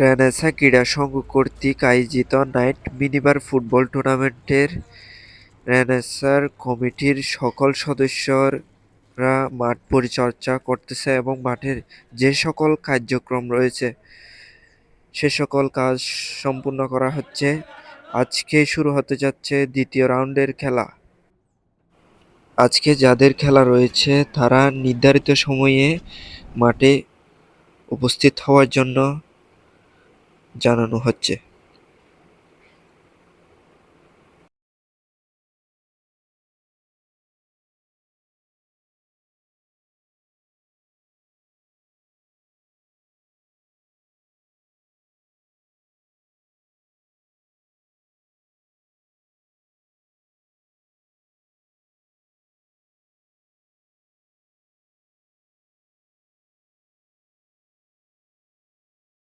Renaissance ক্রীড়া সংঘ কর্তৃক আয়োজিত নাইট মিনিবার ফুটবল টুর্নামেন্টের রেনেসার কমিটির সকল সদস্যরা মাঠ পরিচর্যা করতেছে এবং মাঠের যে সকল কার্যক্রম রয়েছে, সে সকল কাজ সম্পূর্ণ করা হচ্ছে। আজকে শুরু হতে যাচ্ছে দ্বিতীয় রাউন্ডের খেলা। আজকে যাদের খেলা রয়েছে, তারা নির্ধারিত সময়ে মাঠে উপস্থিত হওয়ার জন্য জানানো হচ্ছে।